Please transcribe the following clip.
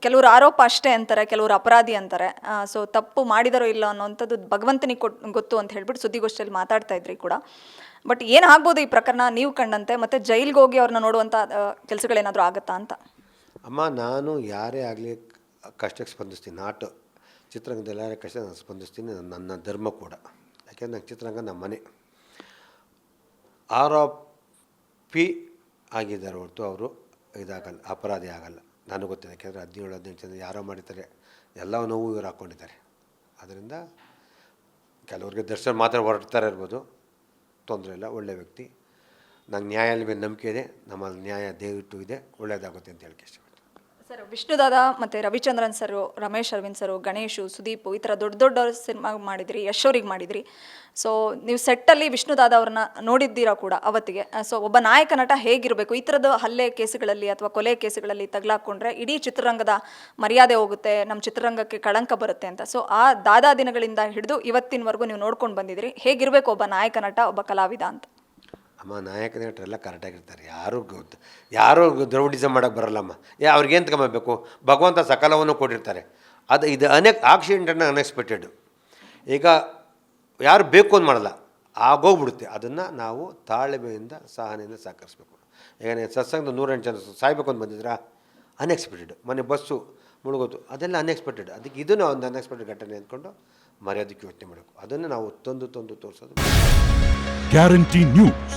ಕೆಲವರು ಆರೋಪ ಅಷ್ಟೇ ಅಂತಾರೆ, ಕೆಲವರು ಅಪರಾಧಿ ಅಂತಾರೆ. ಸೊ ತಪ್ಪು ಮಾಡಿದಾರೋ ಇಲ್ಲ ಅನ್ನೋಂಥದ್ದು ಭಗವಂತನಿಗೆ ಕೊಟ್, ಗೊತ್ತು ಅಂತ ಹೇಳ್ಬಿಟ್ಟು ಸುದ್ದಿಗೋಷ್ಠಿಯಲ್ಲಿ ಮಾತಾಡ್ತಾ ಇದ್ರಿ ಕೂಡ. ಬಟ್ ಏನಾಗ್ಬೋದು ಈ ಪ್ರಕರಣ ನೀವು ಕಂಡಂತೆ, ಮತ್ತೆ ಜೈಲ್ಗೆ ಹೋಗಿ ಅವ್ರನ್ನ ನೋಡುವಂಥ ಕೆಲಸಗಳೇನಾದರೂ ಆಗುತ್ತಾ ಅಂತ? ಅಮ್ಮ, ನಾನು ಯಾರೇ ಆಗಲಿ ಕಷ್ಟಕ್ಕೆ ಸ್ಪಂದಿಸ್ತೀನಿ. ನಾಟು ಚಿತ್ರರಂಗದಲ್ಲಿ ಯಾರೇ ಕಷ್ಟ ನಾನು ಸ್ಪಂದಿಸ್ತೀನಿ ನನ್ನ- ಧರ್ಮ ಕೂಡ. ಯಾಕೆಂದ್ರೆ ನಂಗೆ ಚಿತ್ರರಂಗ ನಮ್ಮ ಮನೆ. ಆರೋಪಿ ಆಗಿದ್ದಾರೆ ಹೊರತು ಅವರು ಇದಾಗಲ್ಲ, ಅಪರಾಧಿ ಆಗಲ್ಲ. ನನಗೆ ಗೊತ್ತಿದೆ ಯಾಕೆಂದರೆ ಹದಿನೇಳು, ಹದಿನೆಂಟು ಜನ ಯಾರೋ ಮಾಡಿದ್ದಾರೆ ಎಲ್ಲ ನೋವು ಇವರು ಹಾಕ್ಕೊಂಡಿದ್ದಾರೆ ಅದರಿಂದ ಕೆಲವ್ರಿಗೆ ದರ್ಶನ ಮಾತ್ರ ಹೊರಡ್ತಾರೆ ಇರ್ಬೋದು. ತೊಂದರೆ ಇಲ್ಲ. ಒಳ್ಳೆ ವ್ಯಕ್ತಿ. ನಂಗೆ ನ್ಯಾಯದ ಮೇಲೆ ನಂಬಿಕೆ ಇದೆ. ನಮ್ಮಲ್ಲಿ ನ್ಯಾಯ ದಯವಿಟ್ಟು ಇದೆ. ಒಳ್ಳೆಯದಾಗುತ್ತೆ ಅಂತ ಹೇಳಕ್ಕೆ ಇಷ್ಟಪಡ್ತೀನಿ. ಸರ್ ವಿಷ್ಣುದಾದ ಮತ್ತು ರವಿಚಂದ್ರನ್ ಸರು, ರಮೇಶ್ ಅರವಿಂದ್ ಸರು, ಗಣೇಶು, ಸುದೀಪ್ ಈ ಥರ ದೊಡ್ಡ ದೊಡ್ಡ ಸಿನಿಮಾ ಮಾಡಿದ್ರಿ, ಯಶ್ ಅವ್ರಿಗೆ ಮಾಡಿದ್ರಿ. ಸೊ ನೀವು ಸೆಟ್ಟಲ್ಲಿ ವಿಷ್ಣುದಾದ ಅವ್ರನ್ನ ನೋಡಿದ್ದೀರಾ ಕೂಡ ಅವತ್ತಿಗೆ. ಸೊ ಒಬ್ಬ ನಾಯಕ ನಟ ಹೇಗಿರಬೇಕು? ಈ ಥರದ ಹಲ್ಲೆ ಕೇಸುಗಳಲ್ಲಿ ಅಥವಾ ಕೊಲೆ ಕೇಸುಗಳಲ್ಲಿ ತಗಲಾಕೊಂಡ್ರೆ ಇಡೀ ಚಿತ್ರರಂಗದ ಮರ್ಯಾದೆ ಹೋಗುತ್ತೆ ನಮ್ಮ ಚಿತ್ರರಂಗಕ್ಕೆ ಕಳಂಕ ಬರುತ್ತೆ ಅಂತ. ಸೊ ಆ ದಾದಾ ದಿನಗಳಿಂದ ಹಿಡಿದು ಇವತ್ತಿನವರೆಗೂ ನೀವು ನೋಡ್ಕೊಂಡು ಬಂದಿದ್ದೀರಿ. ಹೇಗಿರಬೇಕು ಒಬ್ಬ ನಾಯಕ ನಟ, ಒಬ್ಬ ಕಲಾವಿದ ಅಂತ? ಅಮ್ಮ ನಾಯಕ ನಟರೆಲ್ಲ ಕರೆಕ್ಟಾಗಿರ್ತಾರೆ ಯಾರು ಯಾರೂ ದ್ರೌಡಿಸಮ್ ಮಾಡೋಕ್ಕೆ ಬರಲ್ಲಮ್ಮ. ಯಾ ಅವ್ರಿಗೇನು ತಗೊಂಬೇಕು ಭಗವಂತ ಸಕಲವನ್ನು ಕೊಟ್ಟಿರ್ತಾರೆ. ಅದು ಇದು ಅನೇಕ ಆಕ್ಸಿಡೆಂಟನ್ನು ಅನ್ಎಕ್ಸ್ಪೆಕ್ಟೆಡ್ ಈಗ ಯಾರು ಬೇಕು ಅಂತ ಮಾಡಲ್ಲ, ಆಗೋಗ್ಬಿಡುತ್ತೆ. ಅದನ್ನು ನಾವು ತಾಳ್ಮೆಯಿಂದ ಸಹನೆಯಿಂದ ಸಹಕರಿಸ್ಬೇಕು. ಈಗ ನೀವು ಸತ್ಸಂಗದ ನೂರೆಂಟು ಜನ ಸಾಯ್ಬೇಕು ಅಂತ ಬಂದಿದ್ರಾ? ಅನ್ಎಕ್ಸ್ಪೆಕ್ಟೆಡ್ ಮೊನ್ನೆ ಬಸ್ಸು ಮುಳುಗೋದು ಅದೆಲ್ಲ ಅನ್ಎಕ್ಸ್ಪೆಕ್ಟೆಡ್ ಅದಕ್ಕೆ ಇದನ್ನು ಒಂದು ಅನ್ಎಕ್ಸ್ಪೆಕ್ಟೆಡ್ ಘಟನೆ ಅಂದ್ಕೊಂಡು ಮರ್ಯಾದಕ್ಕೆ ಯೋಚನೆ ಮಾಡಬೇಕು. ಅದನ್ನು ನಾವು ತಂದು ತಂದು ತೋರಿಸೋದು. Guarantee news